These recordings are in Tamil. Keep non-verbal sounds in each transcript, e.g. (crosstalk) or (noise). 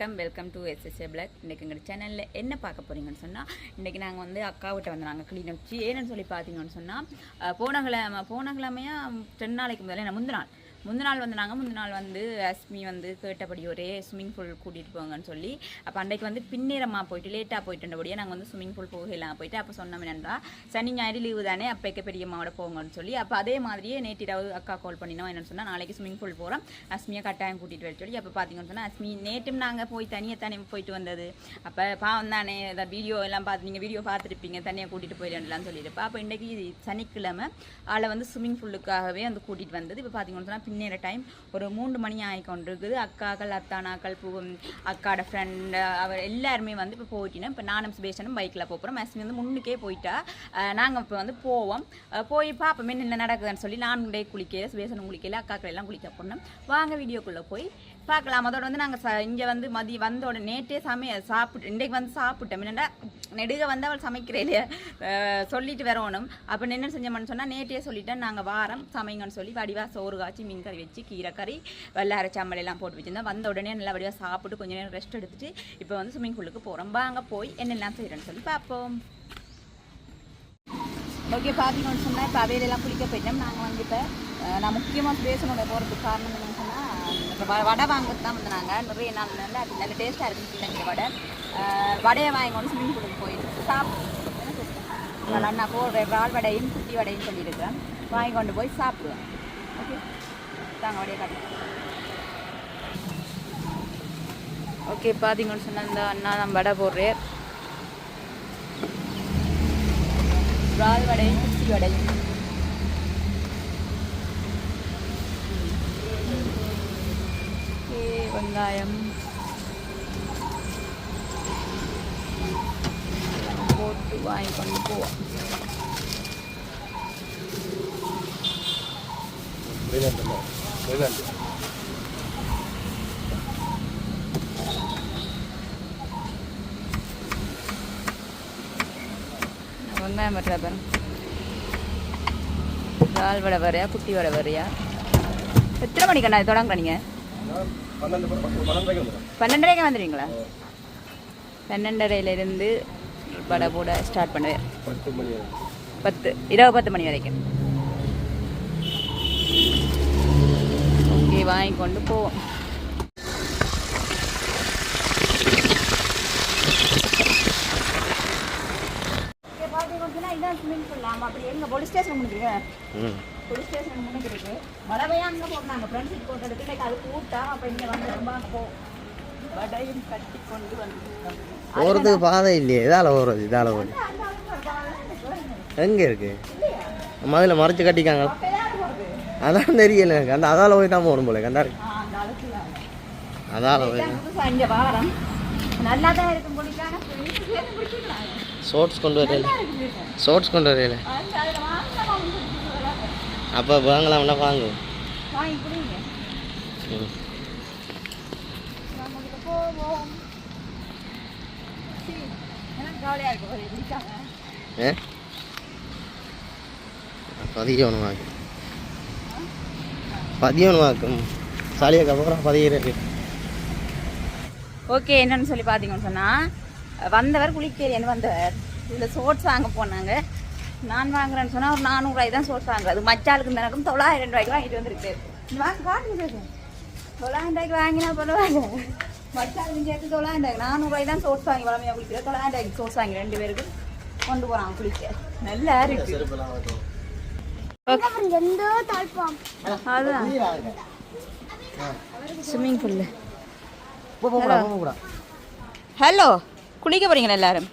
வணக்கம் வெல்கம் டு எஸ்எஸ்ஏ பிளாக் இன்றைக்கி எங்கள் சேனலில் என்ன பார்க்க போகிறீங்கன்னு சொன்னால் இன்றைக்கி நாங்கள் வந்து அக்காவிட்ட வந்து நாங்கள் க்ளீன் வச்சு ஏன்னு சொல்லி பார்த்தீங்கன்னு சொன்னால் போன கிழமை போன கிழமையாக ரெண்டு நாளைக்கு முதல்ல என்ன முந்தின நாள். முந்தின நாள் வந்து நாங்கள் முந்தின நாள் வந்து அஸ்மி வந்து கேட்டபடி ஒரே ஸ்விம்மிங் பூல் கூட்டிகிட்டு போங்கன்னு சொல்லி அப்போ அன்றைக்கு வந்து பின்னேரமாக போயிட்டு லேட்டாக போயிட்டுன்றபடியே நாங்கள் வந்து ஸ்விம்மிங் பூல் போகலாம் போயிட்டு அப்போ சொன்னோம் என்னென்னா சனி ஞாயிறு லீவு தானே அப்போக்க பெரியம்மாவோட போங்கன்னு சொல்லி அப்போ அதே மாதிரியே நேற்றிராவது அக்கா கால் பண்ணினோம் என்னன்னு சொன்னால் நாளைக்கு ஸ்விம்மிங் பூல் போகிறோம் அஸ்மியை கட்டாயம் கூட்டிகிட்டு வர சொல்லி அப்போ பார்த்தீங்கன்னு சொன்னால் அஸ்மி நேற்றும் நாங்கள் போய் தனியாக தானே போயிட்டு வந்தது. அப்போ பாவம் தானே ஏதாவது வீடியோ எல்லாம் பார்த்து நீங்கள் வீடியோ பார்த்துருப்பீங்க தனியாக கூட்டிகிட்டு போயிடலாம்னு சொல்லியிருப்பா அப்போ இன்றைக்கி சனிக்கிழமை ஆளை வந்து ஸ்விம்மிங் பூலுக்காகவே வந்து கூட்டிகிட்டு வந்தது. இப்போ பார்த்தீங்கன்னு சொன்னால் பின்னேற டைம் ஒரு மூன்று மணி ஆகி கொண்டிருக்குது அக்காக்கள் அத்தானாக்கள் பூ அக்காட ஃப்ரெண்ட் அவர் எல்லாருமே வந்து இப்போ போயிட்டினோம் இப்போ நானும் சுபேஷனும் பைக்கில் போகிறோம் மேக்ஸிமம் வந்து முன்னுக்கே போயிட்டா நாங்கள் இப்போ வந்து போவோம். போய் பார்ப்போமே என்ன நடக்குதுன்னு சொல்லி நான் டே குளிக்க சுபேஷனும் குளிக்கல அக்காக்கள் எல்லாம் குளிக்க போனோம் வாங்க வீடியோக்குள்ளே போய் பார்க்கலாம். அதோட வந்து நாங்கள் ச இங்கே வந்து மதி வந்த உடனே நேற்றே சமைய சாப்பிட்டு இன்றைக்கு வந்து சாப்பிட்டோம். என்னடா நெடுக வந்து அவள் சமைக்கிறே இல்லையா? சொல்லிட்டு வரணும். அப்போ என்ன செஞ்சோம்னு சொன்னால் நேற்றே சொல்லிட்டேன் நாங்கள் வாரம் சமைங்கன்னு சொல்லி வடிவாக சோறு காய்ச்சி மீன் கறி வச்சு கீரை கறி வெள்ளார சாம்பல் எல்லாம் போட்டு வச்சிருந்தேன். வந்த உடனே நல்லா வடிவாக சாப்பிட்டு கொஞ்ச நேரம் ரெஸ்ட் எடுத்துட்டு இப்போ வந்து ஸ்விம்மிங் பூலுக்கு போகிறோம் வாங்க போய் என்னெல்லாம் செய்கிறேன்னு சொல்லி பார்ப்போம். ஓகே பார்த்தீங்கன்னு சொன்னால் இப்போ அவையிலெல்லாம் குளிக்க போயிட்டோம். நாங்கள் வந்து இப்போ நான் முக்கியமாக பேசணும் போகிறதுக்கு காரணம் என்னன்னு வடை வாங்கிறது தான் வந்தாங்க. நிறைய நாள் நல்லா அது நல்ல டேஸ்ட்டாக இருக்குன்னு பிள்ளைங்க வடை. வடையை வாங்கி கொண்டு ஸ்விம்மிங் பூலுக்கு போயிட்டு சாப்பிடுவோம் அண்ணா போடுற இறால் வடையும் குட்டி வடையும் சொல்லியிருக்கிறேன் வாங்கி கொண்டு போய் சாப்பிடுவேன். ஓகே தாங்க வடையை காட்டுங்க. ஓகே பார்த்தீங்கன்னு சொன்னால் இந்த அண்ணா நான் வடை போடுறேன் இறால் வடையும் குட்டி வடையும் ஓகே வெங்காயம். போட்டு வாங்கி கொண்டு போவோம் வெங்காயம் வர பாருங்க இறால் வடை வரையா குட்டி வடை வரையா? எத்தனை மணிக்கு அண்ணா இது பன்னெண்டரைக்கு வந்துடுவீங்களா? பன்னெண்டரையிலேருந்து வடை போட ஸ்டார்ட் பண்ணுவேன். பத்து இரவு பத்து மணி வரைக்கும். ஓகே வாங்கி கொண்டு போவோம். இதான் ஸ்விம்மிங் பூல் ஆமாம் அப்படி எங்க போலீஸ் ஸ்டேஷன் முடிஞ்சுங்க போலீஸ் ஸ்டேஷன் முன்னுக்கு இருக்கு. மழை பெய்யாம போட்டாங்க ஃப்ரெண்ட்ஸ் சீட் போட்டு எடுத்து இன்னைக்கு அது கூட்டா அப்போ இங்கே வந்து ரொம்ப போ. வடையும் கட்டி கொண்டு வந்து போகிறதுக்கு பாதை இல்லையே. இதால் போகிறது இதால் போகிறது எங்கே இருக்கு? முதல்ல மறைச்சு கட்டிக்காங்க அதான் தெரியல எனக்கு. அந்த அதால் போய் தான் போகணும் போல கண்டா இருக்கு அதால் போய் நல்லா தான் இருக்கும் பிடிக்கான ஷோர்ட்ஸ் கொண்டு வரையில ஷோர்ட்ஸ் கொண்டு வரையில ஒரு பிடிக்காம. ஏ? பதியவனு வாக்கு. பதியவனு வாக்கும் சாலியாக அப்புறம் பதிகிறது ஓகே என்னன்னு சொல்லி பார்த்தீங்கன்னு சொன்னால் வந்தவர் குளிக்கேரியன் வந்தவர்? இதில் சோட்ஸ் வாங்க போனாங்க. நான் வாங்குறேன்னு சொன்னால் ஒரு நானூறுரூவாய் தான் சோட்ஸ் வாங்குறது மச்சாளுக்கு எனக்கும் தொள்ளாயிரம் ரூபாய்க்கு வாங்கிட்டு வந்திருக்கு. வாங்க காட்டுங்க தொள்ளாயிரம் ரூபாய்க்கு வாங்கினா பரவாயில்ல. மச்சாளுக்கு சேர்த்து தொள்ளாயிரம் ரூபாய்க்கு நானூறுரூவாய் தான் சோட்ஸ் வாங்கி வளமையாக குளிக்கிறேன் தொள்ளாயிரம் ரூபாய்க்கு சோட்ஸ் வாங்கி ரெண்டு பேருக்கு கொண்டு போகிறாங்க குளிக்க. நல்லா இருக்கு. அதுதான் ஸ்விம்மிங் பூல்ல ஹலோ குளிக்க போறீங்களா எல்லாரும்?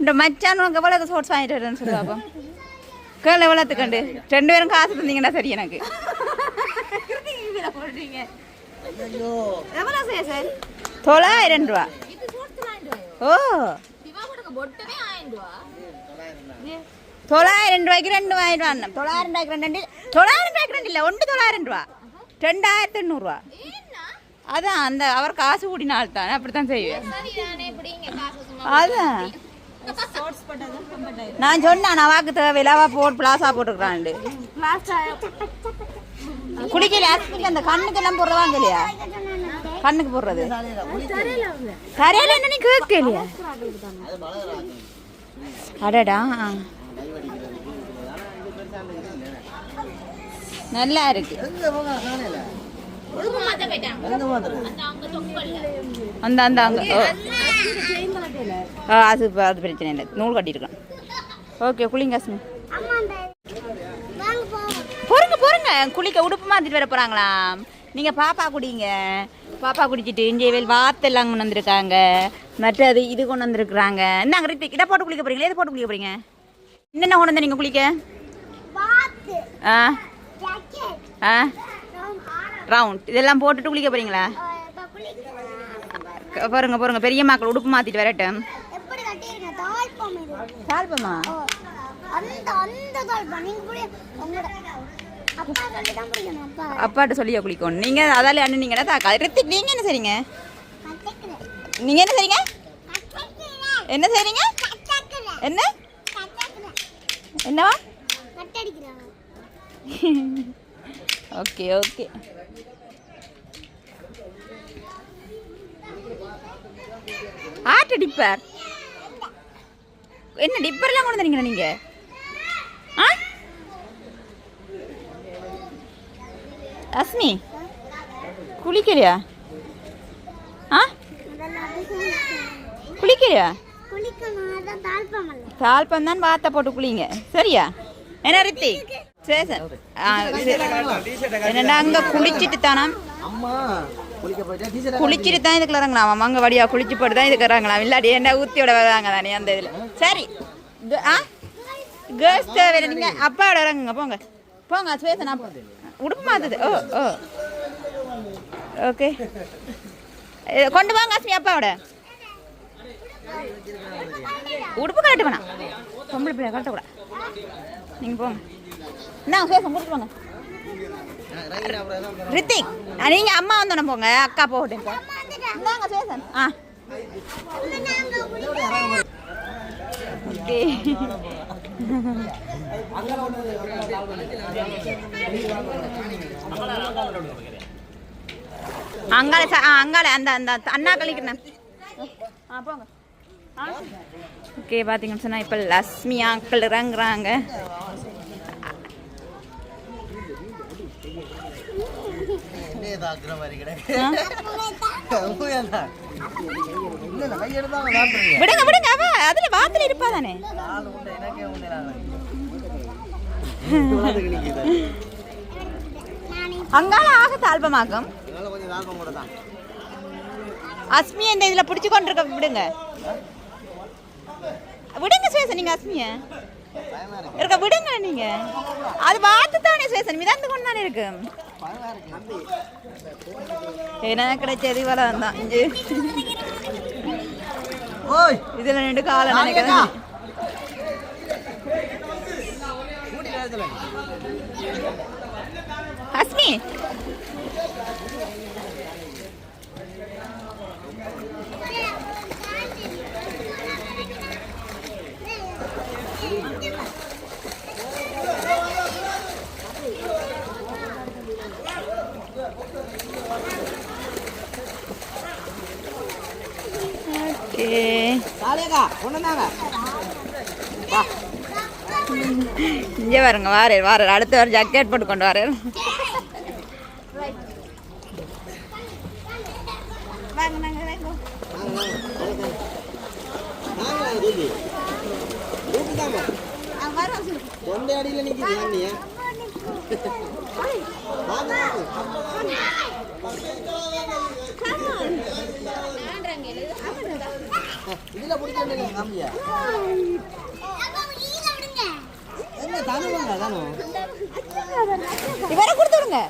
இந்த மச்சான் உங்க எவ்வளவு சோட்ஸ் வாங்கிட்டு வரேன்னு சொல்லி பாப்போம். கேள் கண்டு? ரெண்டு பேரும் காசு தந்தீங்கன்னா சரி எனக்கு. எவ்வளோ தொள்ளாயிரம் ரூபா. ஓ. தொள்ளாயிரம் ரூபாய்க்கு ரெண்டு வாங்கிட்டு வரணும் தொள்ளாயிரம் ரூபாய்க்கு ரெண்டு தொள்ளாயிரம் ரூபாய்க்கு ரெண்டு இல்லை ஒன்று தொள்ளாயிரம் ரூபா. ரெண்டாயிரத்தி எண்ணூறுரூவா அதான் அந்த அவர் காசு கூட்டினால் தான் அப்படித்தான் செய்வேன். அதான். நான் சொன்னேன் நான் வாக்கு தேவையில்லாவா போட்டு பிளாசா போட்டுக்கிறான்டு குளிக்கல அந்த கண்ணுக்கெல்லாம் போடுறவாங்க இல்லையா கண்ணுக்கு போடுறது. கரையில என்ன நீ கேட்கலையா? அடடா. நல்லா இருக்கு. அந்த அந்த அங்க. ஆ, அது அது பிரச்சனை இல்லை. நூல் கட்டியிருக்கேன். ஓகே குளிங்க அஸ்மி பொறுங்க பொறுங்க. குளிக்க உடுப்பு மாத்திட்டு வர போறாங்களாம் நீங்க பாப்பா குடிங்க. பாப்பா குடிச்சிட்டு இஞ்சேவேல் வாத்தெல்லாம் கொண்டு வந்திருக்காங்க. மற்றது இது கொண்டு வந்திருக்கிறாங்க. என்னங்க ரித்திக் இதை போட்டு குளிக்க போறீங்களா? எதை போட்டு குளிக்க போறீங்க? என்னென்ன கொண்டு வந்து நீங்க குளிக்க? ஆ. ஆ. ரவுண்ட் இதெல்லாம் போட்டுட்டு குளிக்க போறீங்களா? க- பாருங்க பாருங்க பெரிய மக்கள் உடுப்பு மாத்திட்டு வரட்டும். அப்பாட்ட சொல்லியா குளிக்கணும். நீங்க அதால அண்ணன் நீங்க தாக்கா ரித்திக் நீங்க என்ன செய்றீங்க? நீங்க என்ன செய்றீங்க? என்ன செய்றீங்க? என்ன? என்னவா? கட்டடிக்கிறாங்க (laughs) ஓகே ஓகே. ஆட்டு டிப்பர் என்ன டிப்பர்லாம் கொண்டு வந்தீங்களா நீங்க? ஆ? அஸ்மி குளிக்கலையா? ஆ? அல்ல தாழ்பம் தான் வாத்த போட்டு குளிங்க. சரியா? என்ன ரித்தி? சரி சார் ஆ, இது- என்னடா அங்க குளிச்சிட்டு தானா அம்மா குளிக்க போயிட்டா டீச்சர் குளிச்சுட்டு தான் இதுக்குள்ள இறங்கலாம் அங்க வடியா குளிச்சு போட்டு தான் இதுக்கு இறங்கலாம் இல்லாட்டி என்ன ஊத்தியோட வராங்க தானே அந்த இதுல சரி ஆ கேர்ள்ஸ் தேவையில்லை நீங்க அப்பாவோட இறங்குங்க போங்க போங்க சுவேசன் உடுப்பு மாத்துது ஓ ஓ ஓகே கொண்டு வாங்க அஸ்மி அப்பாவோட உடுப்பு வேணாம் பொம்பளை பிள்ளை கரெக்டாக கூட நீங்கள் போங்க என்ன சுவேசன் கொடுத்து போங்க. ரித்திக் நீங்க அம்மா வந்தோடனே போங்க அக்கா போகட்டும். இந்தாங்க சுவேசன் ஆ. ஓகே. அங்கால ச- அங்கால அந்த அந்த அண்ணா கழிக்கிறேன் ஆ போங்க. ஓகே பார்த்தீங்கன்னு சொன்னால் இப்போ லக்ஷ்மி அங்கிள் இறங்குறாங்க. தாக்குற மாதிரி. விடுங்க விடுங்க அவ அதுல வாத்துல இருப்பா தானே. அங்கால ஆக தாழ்பமாக்கும் இதனால கொஞ்சம் லாபம் கூட தான். அஸ்மி இந்த இதுல பிடிச்சு கொண்டிருக்க விடுங்க விடுங்க சுவேசன் நீங்க அஸ்மிய இருக்கு. விடுங்க நீங்க அது வாத்து தானே சுவேசன் மிதந்து கொண்டு தானே இருக்கு. எனக்கு கிடைச்சது இவ்வளவு தான் இஞ்சு ஓய் இதுல ரெண்டு நாளைக்கா? நினைக்கிறேன் கூட்டி நேரத்துல. அஸ்மி வா. இங்கே பாருங்க வாரே வாரே அடுத்த வாரம் ஜக்கெட் போட்டு கொண்டு வரேன் வாங்க நாங்கள் வாங்க, வாங்க, தூக்கி. தூக்கிட்டாங்க. தொண்டை அடியில நிக்குது தண்ணிய. வாங்க, வாங்க. இதுல பிடிக்க வேண்டிய கம்பியா எங்க தானு வாங்க தானு? இவரை கொடுத்து விடுங்க.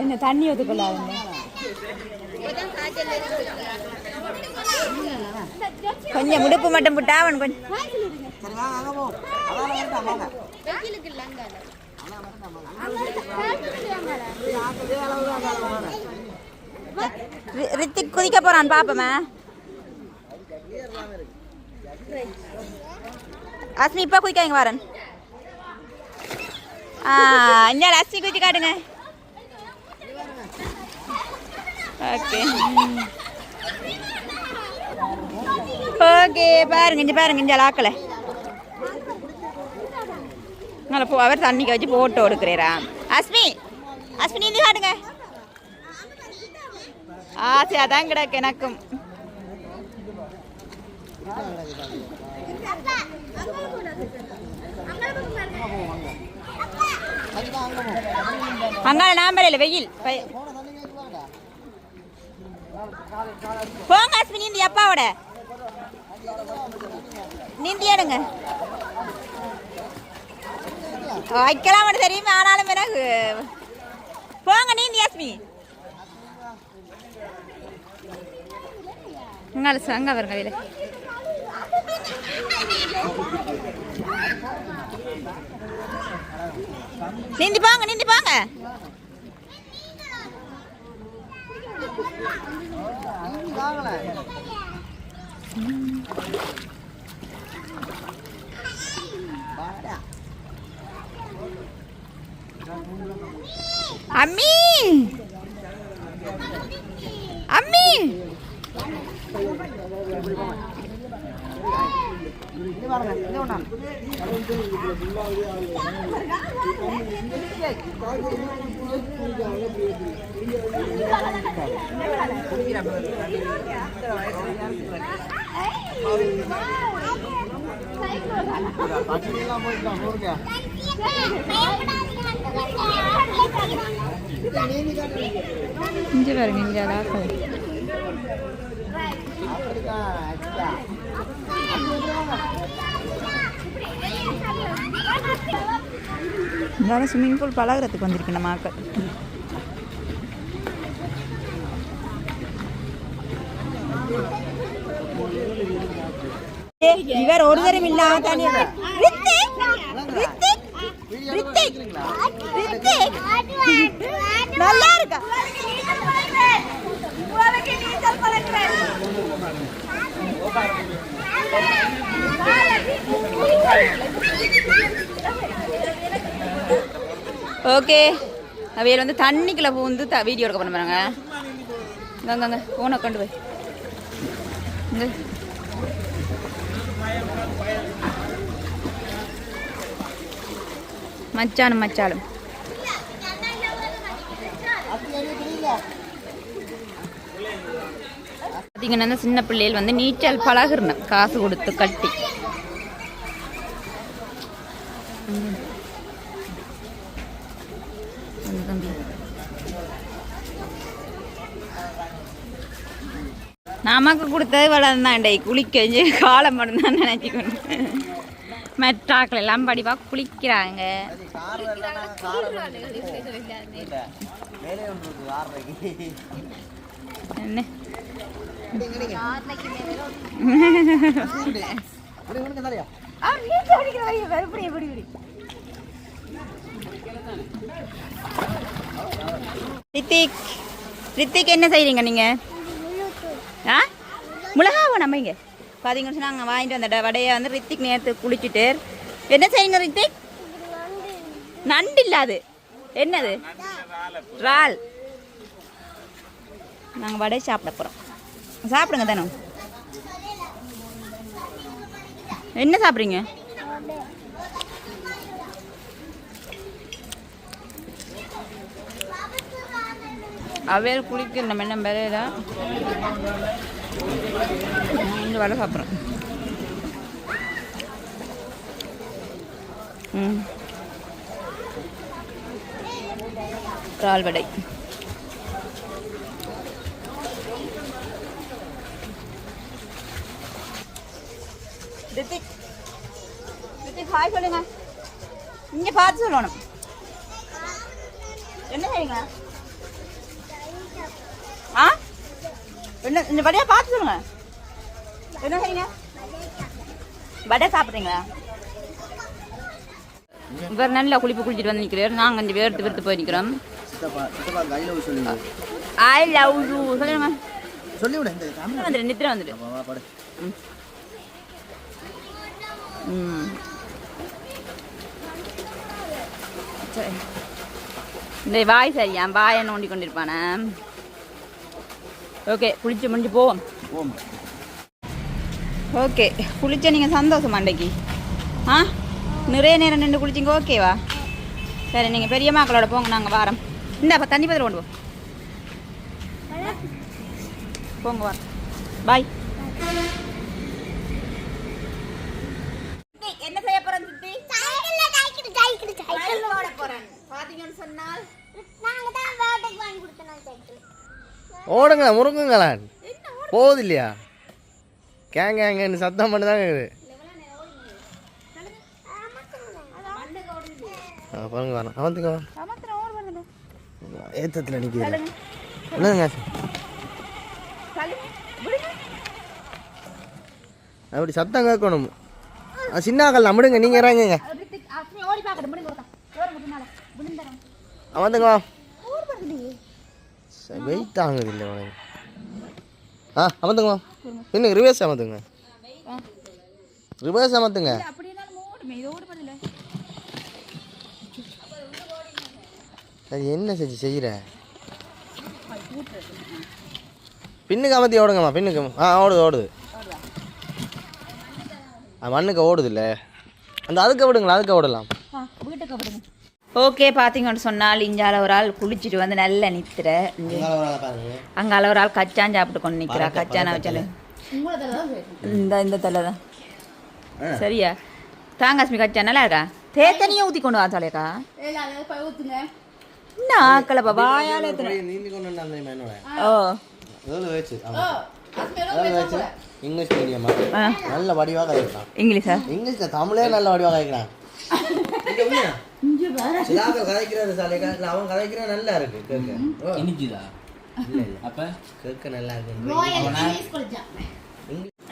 என்ன தண்ணி ஒதுக்கலாதுங்க கொஞ்சம் முடுப்பு மட்டும் விட்டா அவன் கொஞ்சம் ரித்திக் குதிக்க போறான் பாப்பமே. அஸ்மி இப்ப குதிக்காங்க வரேன் ஆ இங்க அஸ்மி குதிச்சு காட்டுங்க ஓகே ஓகே பாருங்க இங்கே பாருங்க இங்கே லாக்கலை நல்லா போ அவர் தண்ணிக்கு வச்சு போட்டோ எடுக்கிறேரா அஸ்மி அஸ்மி நீ காட்டுங்க ஆசையாக தான் கிடக்கு எனக்கும் அங்கால நாம்பரையில் வெயில். போங்க அஸ்மி நீந்தி அப்பாவோட. நீந்தி எடுங்க. வைக்கலாம் தெரியுமே ஆனாலும் எனக்கு. போங்க நீந்தி அஸ்மி. அங்கால அங்க வருங்க வீடு நீந்தி போங்க நீந்தி போங்க அம்மி! அம்மி! இங்கே பாருங்க இங்கே லாக்கல் இருந்தாலும் ஸ்விம்மிங் பூல் பழகிறதுக்கு வந்திருக்கு நம்ம ஆக்கள். இவர் ஒரு தரம் இல்லாம தானே ரித்திக் ரித்திக் ரித்திக் ரித்திக். நல்லா இருக்கா? ஓகே. அவையில் வந்து தண்ணிக்குள்ள பூந்து த வீடியோ எடுக்க பண்ண பாருங்க. இங்கங்க ஃபோனை கொண்டு போய். இங்க. மச்சானும் மச்சாலும். பார்த்தீங்கன்னா சின்ன பிள்ளைகள் வந்து நீச்சல் பழகுறணும். காசு கொடுத்து கட்டி. நமக்கு கொடுத்தது வளர்ந்தாண்டே குளிக்க இஞ்சி காலம் மட்டும்தான் நினைச்சிக்கணும் மெட்ராக்கள் எல்லாம் படிப்பா குளிக்கிறாங்க. என்ன? ரித்திக் ரித்திக் என்ன செய்றீங்க நீங்க? ஆ? மிளகாவை இங்கே? பார்த்தீங்கன்னு சொன்னால் நாங்கள் வாங்கிட்டு வந்த வடையை வந்து ரித்திக் நேரத்து குளிச்சுட்டு. என்ன செய்யுங்க ரித்திக்? நண்டு இல்லாது என்னது? இறால். நாங்கள் வடை சாப்பிட போகிறோம் சாப்பிடுங்க தானே? என்ன சாப்பிட்றீங்க? அவையல் குளிக்கிற நம்ம என்ன விலையில இந்த வேலை சாப்பிட்றோம் ம். இறால் வடை. ரித்திக் ரித்திக் ஹாய் சொல்லுங்க. இங்க பார்த்து சொல்லணும். என்ன செய்யுங்க ஆ என்ன இந்த வடையா பார்த்து சொல்லுங்க. என்ன செய்யுங்க? வடை சாப்பிட்றீங்களா? இவர் நல்லா குளிப்பு குளிச்சுட்டு வந்து நிற்கிறார் நாங்கள் கொஞ்சம் வேர்த்து வேர்த்து போய் நிற்கிறோம் ஐ லவ் யூ சொல்லுங்க. சொல்லி விட வந்துடு நித்திர வந்துடு ம். சரி. இந்த வாய் சரியா? வாயை நோண்டி கொண்டிருப்பானே ஓகே குளிச்சு முடிஞ்சு போவோம். ஓகே குளிச்ச நீங்கள் சந்தோஷம் அன்றைக்கு ஆ? நிறைய நேரம் நின்று குளிச்சிங்க ஓகேவா சரி நீங்கள் பெரிய மக்களோட போங்க நாங்கள் வாரம். இந்தாப்பா தண்ணி பதில் கொண்டு போங்க வா பாய் என்ன செய்ய போறேன். சித்தி பாத்தீங்கன்னு சொன்னால் நாங்க தான் வேட்டைக்கு வாங்கி கொடுத்தோம் சைக்கிள். ஓடுங்களா முருங்குங்களா போகுது இல்லையா கேங்க கேங்கன்னு சத்தம் பண்ணி தான் ஆ பாருங்க வரேன் அவந்துங்க ஏத்தத்தில் நிற்கிது என்னங்க அப்படி சத்தம் கேட்கணும். ஆ, சின்ன ஆக்கள் நம்பிடுங்க நீங்கள் இறங்குங்க. ஓடி அவந்துங்க வெயிட் ஆகுது இல்லை உனக்கு ஆ அமர்த்துங்க இன்னும் ரிவர்ஸ் அமர்த்துங்க ரிவர்ஸ் அமர்த்துங்க அது என்ன செஞ்சு செய்கிற பின்னுக்கு அமர்த்தி ஓடுங்கம்மா பின்னுக்கு. ஆ ஓடுது ஓடுது. மண்ணுக்கு ஓடுது இல்லை அந்த அதுக்கு விடுங்களா அதுக்கு ஓடலாம் ஓகே பார்த்தீங்கன்னு சொன்னால் இஞ்சால ஒரு ஆள் குளிச்சுட்டு வந்து நல்ல நித்திர. அங்கால ஒரு ஆள் கச்சான் சாப்பிட்டு கொண்டு நிற்கிறா கச்சான வச்சாலும் இந்த இந்த தலை தான். சரியா? தாங்காஸ்மி கச்சா நல்லா இருக்கா? தேத்தனியும் ஊற்றி கொண்டு வா தலையக்கா. என்ன ஆக்கலப்பா வாயால ஓ. இங்கிலீஷ் மீடியமா ஆ? நல்ல வடிவாக இங்கிலீஷா? இங்கிலீஷில் தமிழே நல்ல வடிவாக கதைக்கிறான் சிலாக்கள் கதைக்கிறது சாலைக்கா இல்லை அவன் கதைக்கிற நல்லா இருக்கு கேட்க இனிக்குதா? இல்லை இல்லை. அப்ப? கேட்க நல்லா இருக்கு.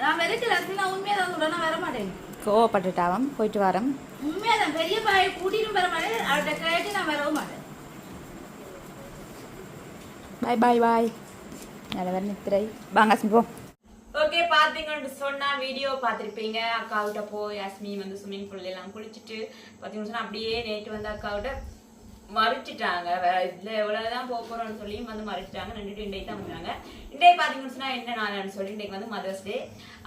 நான் வெறுக்கல நான் உண்மையா தான் சொல்றேன் நான் வர மாட்டேன் கோவப்பட்டுட்டாவும் போயிட்டு வரோம் உண்மையா தான். பெரிய பாய் கூட்டிட்டு வர மாட்டேன் அவர்கிட்ட கேட்டு நான் வரவும் மாட்டேன். பாய் பாய் பாய் நல்ல வேறு நித்திரை. வாங்க அஸ்மி போ. ஓகே பார்த்தீங்கன்னு சொன்னா வீடியோ பார்த்துருப்பீங்க. அக்காவிட்ட போய் யாஸ்மி வந்து ஸ்விம்மிங் பூல் எல்லாம் குளிச்சுட்டு பார்த்தீங்கன்னு சொன்னா அப்படியே நேற்று வந்து அக்காவிட்ட மறிச்சிட்டாங்க. வேற இதுல எவ்வளவுதான் போக போகிறோம்னு சொல்லி வந்து மறிச்சிட்டாங்க. ரெண்டு இன்றைக்கு தான் வந்தாங்க இன்றைக்கு பார்த்தீங்கன்னு சொன்னா என்ன நாள்னு சொல்லி இன்றைக்கு வந்து மதர்ஸ் டே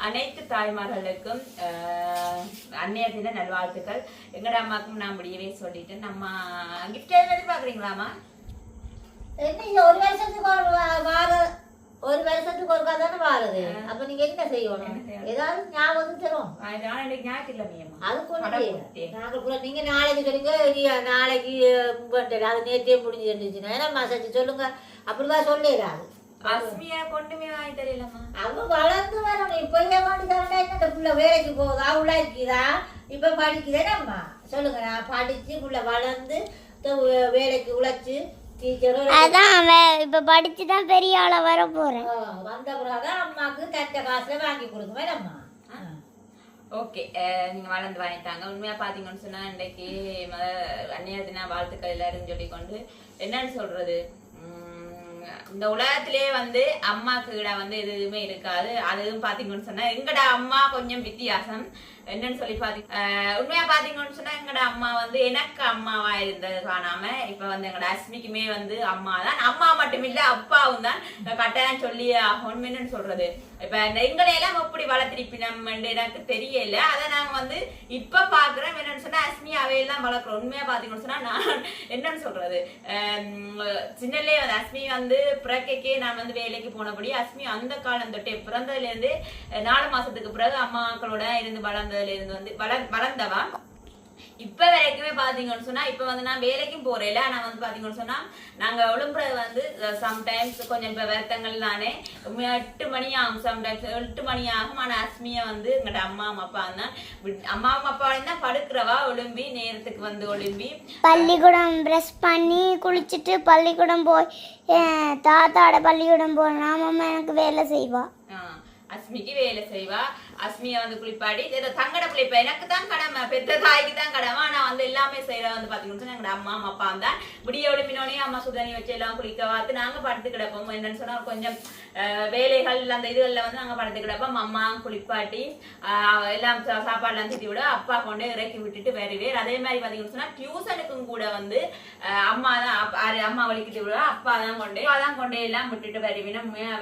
அனைத்து தாய்மார்களுக்கும் ஆஹ், அன்னையர் தின நல்வாழ்த்துக்கள். எங்கட அம்மாக்கும் நான் முடியவே சொல்லிட்டேன் நம்ம கிஃப்ட் எதுவும் எதிர்பார்க்குறீங்களாம்மா? ஒரு வருஷத்துக்கு ஒரு வருஷத்துக்கு ஒருக்கா தானே வாருது. அப்ப நீங்க என்ன செய்யணும்? ஏதாவது ஞாபகம் தரும் அது. கொடுத்தேன். நாங்க நாளைக்கு சொல்லுங்க நாளைக்கு பண்ணிட்டு அது நேற்றே முடிஞ்சு இருந்துச்சுன்னா. ஏன்னா மசாச்சு சொல்லுங்க. அப்படிதான் சொல்லிடாது அஸ்மியா கொண்டுமே வாங்கி தெரியலம்மா அவ வளர்ந்து வரணும் இப்ப ஏன் வாண்டி தரண்டா என்ன புள்ள வேலைக்கு போகுதா? உழைக்குதா இப்ப படிக்குதேனம்மா சொல்லுங்க. நான் படிச்சு புள்ள வளர்ந்து இந்த வேலைக்கு உழைச்சு அதான் அவன் இப்ப படிச்சு தான் பெரிய ஆளா வர போறேன் வந்த பிறகுதான் அம்மாக்கு தட்ட காசுல வாங்கி கொடுக்க வேணாம்மா ஓகே நீங்க வளர்ந்து வாங்கிட்டாங்க. உண்மையா பாத்தீங்கன்னு சொன்னா இன்றைக்கு மத அந்நியர் தின வாழ்த்துக்கள் எல்லாரும் சொல்லிக்கொண்டு என்னன்னு சொல்றது? உம், இந்த உலகத்திலே வந்து அம்மாக்கு வந்து எதுவுமே இருக்காது. அதுவும் பாத்தீங்கன்னு சொன்னா எங்கட அம்மா கொஞ்சம் வித்தியாசம்? என்னன்னு சொல்லி பாதி உண்மையா பாத்தீங்கன்னு சொன்னா எங்கட அம்மா வந்து எனக்கு அம்மாவா இருந்தது. காணாம இப்ப வந்து எங்கட அஸ்மிக்குமே வந்து அம்மா தான் அம்மா மட்டும் இல்ல அப்பாவும் தான். கட்டாயம் சொல்லி ஆகணும் என்னன்னு சொல்றது. இப்ப இந்த எங்களை எல்லாம் எப்படி வளர்த்திருப்பினம் எனக்கு தெரியல. அதை நாங்க வந்து இப்ப பாக்குறோம். என்னன்னு சொன்னா அஸ்மி அவையெல்லாம் வளர்க்குறோம். உண்மையா பாத்தீங்கன்னு சொன்னா நான் என்னன்னு சொல்றது? சின்னலே வந்து அஸ்மி வந்து பிறக்கைக்கே நான் வந்து வேலைக்கு போனபடி அஸ்மி அந்த காலம் தொட்டே பிறந்ததுல இருந்து நாலு மாசத்துக்கு பிறகு அம்மாக்களோட இருந்து இருந்து வந்து வளர் வளர்ந்தவா? இப்ப வரைக்குமே பாத்தீங்கன்னு சொன்னா இப்ப வந்து நான் வேலைக்கும் போறேன்ல ஆனா வந்து பாத்தீங்கன்னு சொன்னா நாங்க ஒழுங்குறது வந்து சம்டைம்ஸ் கொஞ்சம் இப்ப வருத்தங்கள் நானே எட்டு மணி ஆகும் சம்டைம்ஸ் எட்டு மணி ஆகும். ஆனா அஸ்மியா வந்து எங்கட அம்மா அப்பா தான். அம்மாவும் அப்பாவும் தான் படுக்கிறவா? ஒழும்பி நேரத்துக்கு வந்து ஒழும்பி. பள்ளிக்கூடம் ப்ரெஷ் பண்ணி குளிச்சுட்டு பள்ளிக்கூடம் போய் என் தாத்தாவோட பள்ளிக்கூடம் போனா மாமா எனக்கு வேலை செய்வா. அஸ்மிக்கு வேலை செய்வா. அஸ்மியை வந்து குளிப்பாடி ஏதோ தங்கட குளிப்பா எனக்கு தான் கடமை பெத்த தாய்க்கு தான் கடமை. ஆனா வந்து எல்லாமே செய்யற வந்து பாத்தீங்கன்னா எங்க அம்மா அப்பா தான். விடிய விடுமினோடனே அம்மா சுதனி வச்சு எல்லாம் குளிக்க பார்த்து நாங்க படுத்து கிடப்போம். என்னன்னு சொன்னா கொஞ்சம் வேலைகள் அந்த இதுகள்ல வந்து நாங்க படுத்து கிடப்போம். அம்மா குளிப்பாட்டி எல்லாம் சா- சாப்பாடுலாம் திட்டி விட அப்பா கொண்டு இறக்கி விட்டுட்டு வருவேன். அதே மாதிரி பாத்தீங்கன்னு சொன்னா டியூசனுக்கும் கூட வந்து அஹ், அம்மா தான் அம்மா வலிக்கிட்டு விட அப்பா தான் கொண்டு அதான் தான் கொண்டு எல்லாம் விட்டுட்டு வருவேன்.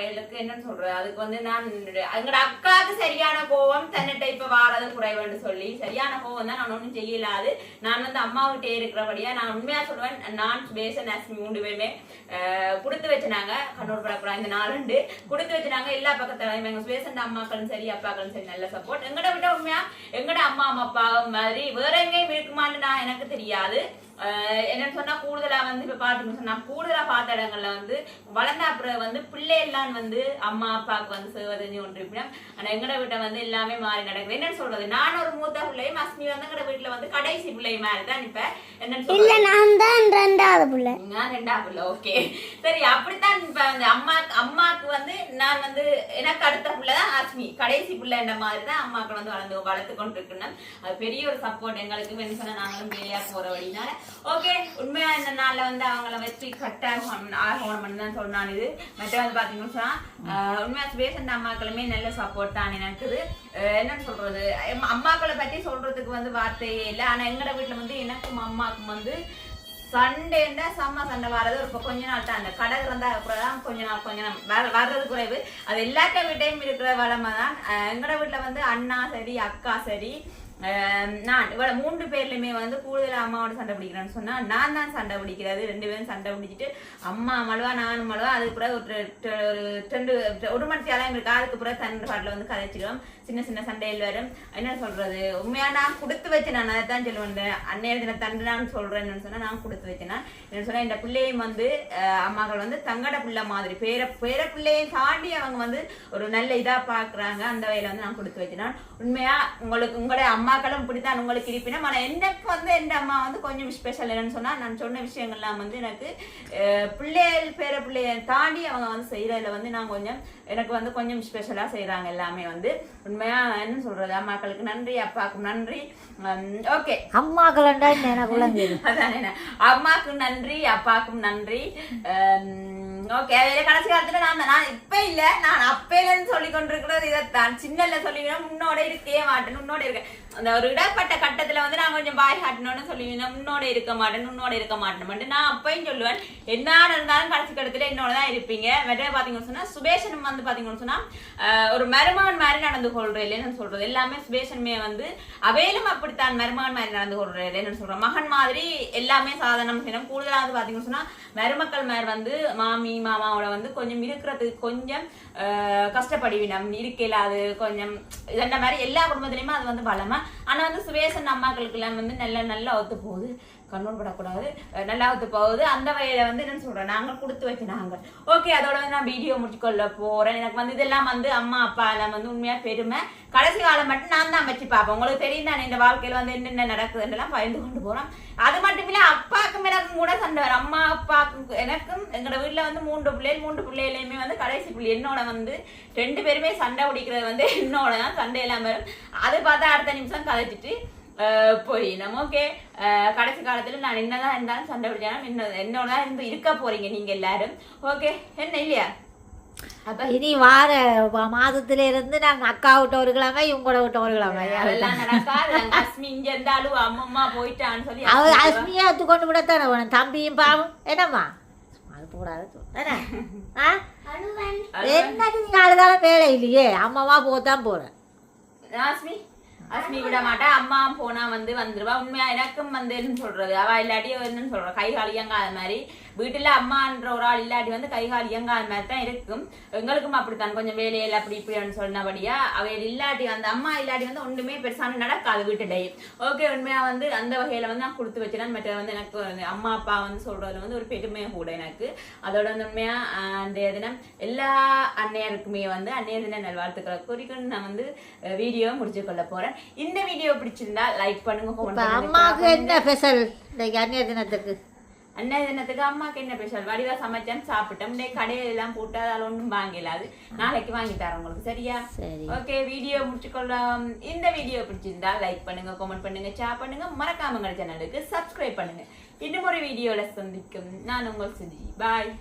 வேலைக்கு என்னன்னு சொல்றது அதுக்கு வந்து நான் எங்கட அக்காவுக்கு சரியான கோவம் தன்னிட்ட இப்ப வாரது குறைவுன்னு சொல்லி சரியான கோவம் தான் நான் ஒண்ணும் செய்யலாது நான் வந்து அம்மாவிட்டே இருக்கிறபடியா நான் உண்மையா சொல்லுவேன். நான் பேச அஸ்மி மூணு பேருமே கொடுத்து வச்சுனாங்க கண்ணூர் படக்கூடாது இந்த நாளுண்டு கொடுத்து வச்சுனாங்க எல்லா பக்கத்துல எங்க பேசண்ட அம்மாக்களும் சரி அப்பாக்களும் சரி நல்ல சப்போர்ட் எங்கட விட உண்மையா? எங்கட அம்மா அம்மா அப்பா மாதிரி வேற எங்கேயும் இருக்குமான்னு நான் எனக்கு தெரியாது. என்னன்னு சொன்னா கூடுதலா வந்து இப்ப பாத்தீங்கன்னு சொன்னா கூடுதலா பார்த்த இடங்கள்ல வந்து வளர்ந்த அப்புறம் வந்து பிள்ளை எல்லாம் வந்து அம்மா அப்பாவுக்கு வந்து சேவதஞ்சு ஒன்று இப்படி ஆனா எங்கட வீட்டை வந்து எல்லாமே மாறி நடக்குது. என்னன்னு சொல்றது? நான் ஒரு மூத்த பிள்ளையும் அஸ்மி வந்து எங்கட வீட்டுல வந்து கடைசி பிள்ளை மாதிரி தான் இப்ப என்னன்னு இல்ல நான் தான் ரெண்டாவது புள்ள. நான் ரெண்டாவது பிள்ளை ஓகே சரி அப்படித்தான் இப்ப வந்து அம்மா அம்மாக்கு வந்து நான் வந்து எனக்கு அடுத்த பிள்ளை தான் அஸ்மி. கடைசி பிள்ளை என்ற மாதிரி தான் அம்மாக்கு வந்து வளர்ந்து வளர்த்து கொண்டு இருக்கணும் அது பெரிய ஒரு சப்போர்ட் எங்களுக்கு என்ன சொன்னா நாங்களும் வேலையா போற வழினால ஓகே உண்மையா இந்த நாள்ல வந்து அவங்கள வச்சு கட்டாக ஆகணும் தான் சொன்னான் இது. மற்ற வந்து பாத்தீங்கன்னா சொன்னா, ஆஹ் உண்மையா பேசுற அம்மாக்களுமே நல்ல சப்போர்ட் தான் எனக்குது ஆஹ் என்னன்னு சொல்றது? அம்மாக்களை பத்தி சொல்றதுக்கு வந்து வார்த்தையே இல்லை. ஆனா எங்கட வீட்டுல வந்து எனக்கும் அம்மாக்கும் வந்து சண்டேன்னா செம்ம சண்டை வர்றது. ஒரு கொஞ்ச நாள் தான். அந்த கடை இருந்தா அப்புறம் கொஞ்ச நாள் கொஞ்ச நாள் வர- வர்றது குறைவு. அது எல்லாத்த வீட்டையும் இருக்கிற வளமை தான். எங்களோட வீட்டில் வீட்டுல வந்து அண்ணா சரி அக்கா சரி நான் இவ்வளவு மூன்று பேர்லயுமே வந்து கூடுதல் அம்மாவோட சண்டை பிடிக்கிறேன்னு சொன்னா நான் தான் சண்டை பிடிக்கிறது. ரெண்டு பேரும் சண்டை பிடிச்சிட்டு அம்மா மழுவா நானும் மழுவா அதுக்கு பிறகு ஒரு ரெண்டு ஒரு மணி தேலம் எங்களுக்கு அதுக்கு பிறகு தன் பாட்டில் வந்து கதைச்சிக்கிறோம் சின்ன சின்ன சண்டையில் வரும். என்ன சொல்றது? உண்மையா நான் கொடுத்து வச்சேன். நான் அதை தான் சொல்லுவேன் அன்னைய தின தண்டு நான் சொல்றேன்னு சொன்னா நான் கொடுத்து வச்சேன்? என்ன சொன்னா இந்த பிள்ளையும் வந்து அம்மாக்கள் வந்து தங்கட பிள்ளை மாதிரி பேர பேர பிள்ளையும் தாண்டி அவங்க வந்து ஒரு நல்ல இதா பாக்குறாங்க. அந்த வகையில் வந்து நான் கொடுத்து வச்சேன்? உண்மையா உங்களுக்கு உங்களுடைய அம்மாக்களும் இப்படித்தான் உங்களுக்கு இருப்பினும் ஆனா எனக்கு வந்து எந்த அம்மா வந்து கொஞ்சம் ஸ்பெஷல் என்னன்னு சொன்னா நான் சொன்ன விஷயங்கள்லாம் வந்து எனக்கு பிள்ளைகள் பேர பிள்ளையை தாண்டி அவங்க வந்து செய்யறதுல வந்து நான் கொஞ்சம் எனக்கு வந்து கொஞ்சம் ஸ்பெஷலா செய்றாங்க எல்லாமே வந்து. உண்மையா என்ன சொல்றது? அம்மாக்களுக்கு நன்றி அப்பாவுக்கும் நன்றி. ஓகே விளங்குது அதானே அம்மாக்கும் நன்றி அப்பாக்கும் நன்றி. ஓகே அதில் கடைசி காலத்துல நான் நான் இப்ப இல்ல. நான் அப்பையிலன்னு சொல்லி கொண்டிருக்கிறது இதைத்தான். சின்னல சொல்லிக்கிறேன். முன்னோட இருக்கவே மாட்டேன் முன்னோட இருக்கேன். அந்த ஒரு இடப்பட்ட கட்டத்துல வந்து நான் கொஞ்சம் பாய் காட்டணும்னு சொல்லுவேன் உன்னோட இருக்க மாட்டேன் உன்னோட இருக்க மாட்டேன். நான் அப்பயும் சொல்லுவேன் என்ன இருந்தாலும் கடைசி கட்டத்துல என்னோட தான் இருப்பீங்க. வெட்ட பாத்தீங்கன்னு சொன்னா சுபேஷனும் வந்து பாத்தீங்கன்னு சொன்னா ஒரு மருமகன் மாதிரி நடந்து கொள்றேன் இல்லைன்னு சொல்றது. எல்லாமே சுபேஷனுமே வந்து அவையிலும் அப்படித்தான் மருமகன் மாதிரி நடந்து கொள்றேன் இல்லைன்னு சொல்றேன் மகன் மாதிரி எல்லாமே சாதனம் செய்யணும் கூடுதலாக வந்து பாத்தீங்கன்னு சொன்னா மருமக்கள் மாதிரி வந்து மாமி மாமாவோட வந்து கொஞ்சம் இருக்கிறதுக்கு கொஞ்சம் கஷ்டப்படுவினம் இருக்கையில அது கொஞ்சம் இந்த மாதிரி எல்லா குடும்பத்திலயுமே அது வந்து பலமா ஆனா வந்து சுவேசன் அம்மாக்களுக்கு எல்லாம் வந்து நல்ல நல்லா ஒத்து போகுது. கண்ணூர் படக்கூடாது நல்லாவது போகுது. அந்த வகையில வந்து என்னன்னு சொல்றேன். நாங்கள் கொடுத்து வைக்கிறாங்க ஓகே அதோட வந்து நான் வீடியோ முடிச்சுக்கொள்ள போறேன். எனக்கு வந்து இதெல்லாம் வந்து அம்மா அப்பா எல்லாம் வந்து உண்மையா பெருமை. கடைசி காலம் மட்டும் நான் தான் வச்சு பார்ப்பேன். உங்களுக்கு தெரியும் தானே இந்த வாழ்க்கையில வந்து என்னென்ன நடக்குதுன்னெல்லாம் பயந்து கொண்டு போறோம். அது மட்டும் இல்ல அப்பாக்கும் எனக்கும் கூட சண்டை வரும். அம்மா அப்பாக்கும் எனக்கும் எங்களோட வீட்டுல வந்து மூன்று பிள்ளைகள் மூன்று பிள்ளைகளையுமே வந்து கடைசி பிள்ளை என்னோட வந்து ரெண்டு பேருமே சண்டை பிடிக்கிறது வந்து என்னோட தான் சண்டை எல்லாம் வரும். அது பார்த்தா அடுத்த நிமிஷம் கதைச்சிட்டு அஹ் போய் நம்ம ஓகே கடைசி காலத்துல நான் என்னதான் இருந்தாலும் சண்டை பிடிச்சாலும் என்ன என்னோட இருந்து இருக்க போறீங்க நீங்க எல்லாரும். ஓகே என்ன இல்லையா? அப்ப இனி வார மாதத்துல இருந்து நான் அக்கா விட்ட ஒரு கிழமை இவங்களோட விட்ட ஒரு கிழமை அஸ்மி இங்க இருந்தாலும் அம்மம்மா போயிட்டான்னு சொல்லி அவ அஸ்மி அஸ்மியா கொண்டு விடத்தானே வேணும் தம்பியும் பாவம். என்னம்மா? அது போடாது என்னது நீங்க அழுதால வேலை இல்லையே. அம்மாவா போத்தான் போறேன். அஸ்மி அஸ்மி விட மாட்டா அம்மா போனா வந்து வந்துருவா. உண்மையா எனக்கும் வந்து என்ன சொல்றது? அவ இல்லாட்டி என்னன்னு சொல்ற? கை கால் அது மாதிரி. வீட்டுல அம்மான்ற ஒரு ஆள் இல்லாட்டி வந்து கை கால் இயங்காத மாதிரி தான் இருக்கும். எங்களுக்கும் அப்படித்தான். கொஞ்சம் வேலையில அப்படி இப்படின்னு சொன்னபடியா அவ இல்லாட்டி அந்த அம்மா இல்லாட்டி வந்து ஒண்ணுமே பெருசான நடக்காது வீட்டுடையும் ஓகே உண்மையா வந்து அந்த வகையில வந்து நான் கொடுத்து வச்சிடேன் மற்ற வந்து எனக்கு அம்மா அப்பா வந்து சொல்றதுல வந்து ஒரு பெருமை கூட எனக்கு. அதோட வந்து உண்மையா ஆஹ், அந்த தினம் எல்லா அன்னையருக்குமே வந்து அன்னைய தின நல்வாழ்த்துக்களை குறிக்கணும் நான் வந்து வீடியோ முடிச்சு கொள்ள போறேன். இந்த வீடியோ பிடிச்சிருந்தா லைக் பண்ணுங்க அம்மாவுக்கு என்ன ஸ்பெஷல் இந்த அந்நிய தினத்துக்கு? அண்ணா தினத்துக்கு அம்மாக்கு என்ன ஸ்பெஷல் வடிவா சமைச்சேன்னு சாப்பிட்டோம் கடையில எல்லாம் போட்டு அதால ஒன்றும் வாங்கலாது நாளைக்கு வாங்கி தரேன் உங்களுக்கு. சரியா? சரி. ஓகே வீடியோ முடிச்சுக்கொள்ளலாம். இந்த வீடியோ பிடிச்சிருந்தா லைக் பண்ணுங்க கமெண்ட் பண்ணுங்க ஷேர் பண்ணுங்க. மறக்காம சேனலுக்கு சப்ஸ்கிரைப் பண்ணுங்க. இன்னும் ஒரு வீடியோல சந்திக்கும். நான் உங்கள் சுஜி. பாய்